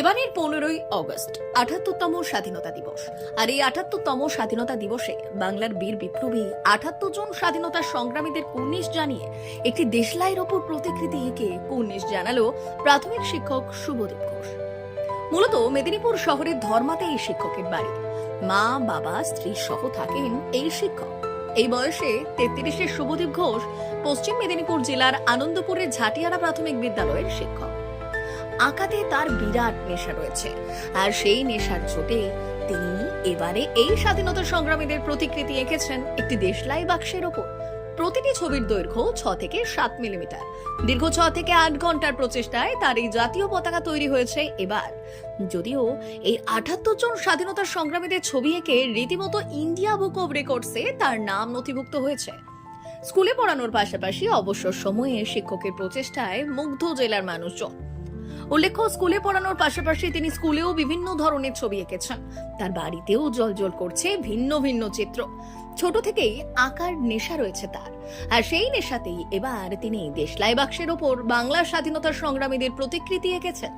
এবারের পনেরোই অগস্ট, আঠাত্তরতম স্বাধীনতা দিবস। আর এই আঠাত্তরতম স্বাধীনতা দিবসে বাংলার বীর বিপ্লবী আঠাত্তর জন স্বাধীনতা সংগ্রামীদের কুর্নিশ জানিয়ে একটি দেশলাইয়ের ওপর প্রতিকৃতি এঁকে কুর্নিশ জানালো প্রাথমিক শিক্ষক শুভদীপ ঘোষ। মূলত মেদিনীপুর শহরের ধর্মাতে এই শিক্ষকের বাড়ি। মা, বাবা, স্ত্রী সহ থাকেন এই শিক্ষক। এই বয়সে তেত্রিশের শুভদীপ ঘোষ পশ্চিম মেদিনীপুর জেলার আনন্দপুরের ঝাটিয়ারা প্রাথমিক বিদ্যালয়ের শিক্ষক। আঁকাতে তার বিরাট নেশা রয়েছে। আর সেই নেশার চোটে তিনি এবারে এই স্বাধীনতা সংগ্রামীদের প্রতিকৃতি এঁকেছেন একটি দেশলাই বাক্সের ওপর। প্রতিটি ছবির দৈর্ঘ্য ছ থেকে সাত মিলিমিটার। দীর্ঘ ছ থেকে আট ঘণ্টার প্রচেষ্টায় তার এই জাতীয় পতাকা তৈরি হয়েছে এবার। যদিও এই আঠাত্তর জন স্বাধীনতা সংগ্রামীদের ছবি এঁকে রীতিমতো ইন্ডিয়া বুক অব রেকর্ডসে তার নাম নথিভুক্ত হয়েছে। স্কুলে পড়ানোর পাশাপাশি অবসর সময়ে শিক্ষকের প্রচেষ্টায় মুগ্ধ জেলার মানুষজন। উল্লেখ্য, স্কুলে পড়ানোর পাশাপাশি তিনি স্কুলেও বিভিন্ন ধরনের ছবি এঁকেছেন। তার বাড়িতেও জল করছে ভিন্ন ভিন্ন চিত্র। ছোট থেকেই আঁকার নেশা রয়েছে তার। আর সেই নেশাতেই এবার তিনি দেশলাই বাক্সের ওপর বাংলার স্বাধীনতা সংগ্রামীদের প্রতিকৃতি এঁকেছেন।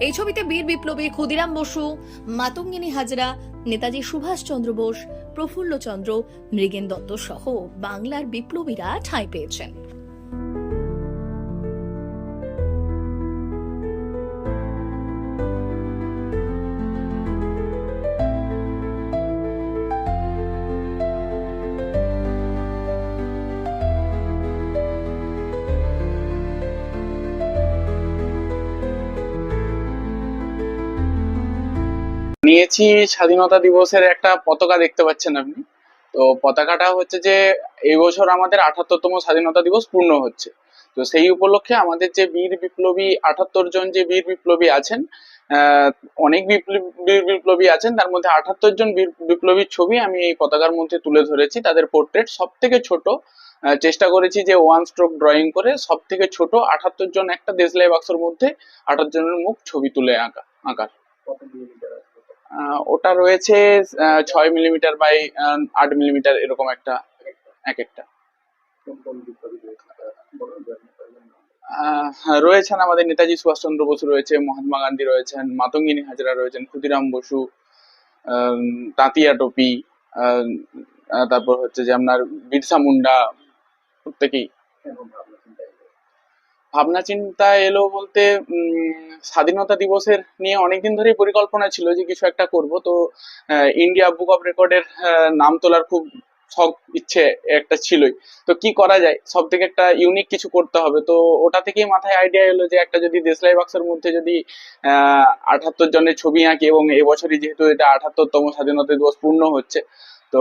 এই ছবিতে বীর বিপ্লবী ক্ষুদিরাম বসু, মাতঙ্গিনী হাজরা, নেতাজি সুভাষচন্দ্র বোস, প্রফুল্লচন্দ্র, মৃগেন দত্ত সহ বাংলার বিপ্লবীরা ঠাঁই পেয়েছেন। নিয়েছি স্বাধীনতা দিবসের একটা পতাকা দেখতে পাচ্ছেন আপনি। তো পতাকাটা হচ্ছে যে, এই বছর আমাদের আঠাত্তরতম স্বাধীনতা দিবস পূর্ণ হচ্ছে। তো সেই উপলক্ষে আমাদের যে বীর বিপ্লবী, আঠাত্তর জন যে বীর বিপ্লবী আছেন অনেক বীর বিপ্লবী আছেন, তার মধ্যে আঠাত্তর জন বীর বিপ্লবীর ছবি আমি এই পতাকার মধ্যে তুলে ধরেছি। তাদের পোর্ট্রেট সব থেকে ছোট চেষ্টা করেছি যে ওয়ান স্ট্রোক ড্রয়িং করে সব থেকে ছোট আঠাত্তর জন একটা দেশলাই বাক্সের মধ্যে আঠাত্তর জনের মুখ ছবি তুলে আঁকা, আঁকার। ওটা রয়েছে ছয় মিলিমিটার বাই আট মিলিমিটার এরকম একটা এক একটা। হ্যাঁ, রয়েছেন আমাদের নেতাজি সুভাষচন্দ্র বসু রয়েছে মহাত্মা গান্ধী রয়েছেন মাতঙ্গিনী হাজরা রয়েছেন ক্ষুদিরাম বসু তাঁতিয়া টপি তারপর হচ্ছে যে আপনার বিরসা মুন্ডা প্রত্যেকেই। ভাবনা চিন্তা এলো বলতে স্বাধীনতা দিবসের নিয়ে অনেকদিন ধরেই পরিকল্পনা ছিল যে কিছু একটা করব। তো ইন্ডিয়া বুক অফ রেকর্ডের নাম তোলার খুব শখ, ইচ্ছে একটা ছিলই। তো কি করা যায়? সব থেকে একটা ইউনিক কিছু করতে হবে। তো ওটা থেকেই মাথায় আইডিয়া এলো যে একটা যদি দেশলাই বাক্সের মধ্যে যদি আঠাত্তর জনের ছবি আঁকি এবং এবছরই যেহেতু এটা আঠাত্তরতম স্বাধীনতা দিবস পূর্ণ হচ্ছে তো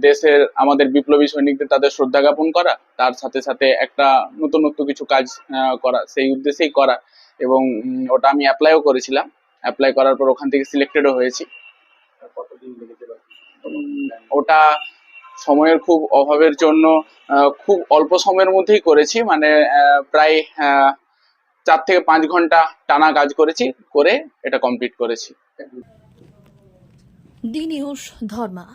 দেশের আমাদের বিপ্লবী সৈনিকদের তাদের শ্রদ্ধা জ্ঞাপন করা তার সাথে সাথে একটা নতুনত্ব কিছু কাজ করা সেই উদ্দেশ্যেই করা। এবং ওটা আমি অ্যাপ্লাইও করেছিলাম। অ্যাপ্লাই করার পর ওখান থেকে সিলেক্টেডও হয়েছি। ওটা সময়ের খুব অভাবের জন্য খুব অল্প সময়ের মধ্যেই করেছি। মানে প্রায় চার থেকে পাঁচ ঘণ্টা টানা কাজ করেছি করে এটা কমপ্লিট করেছি। D news Dharma.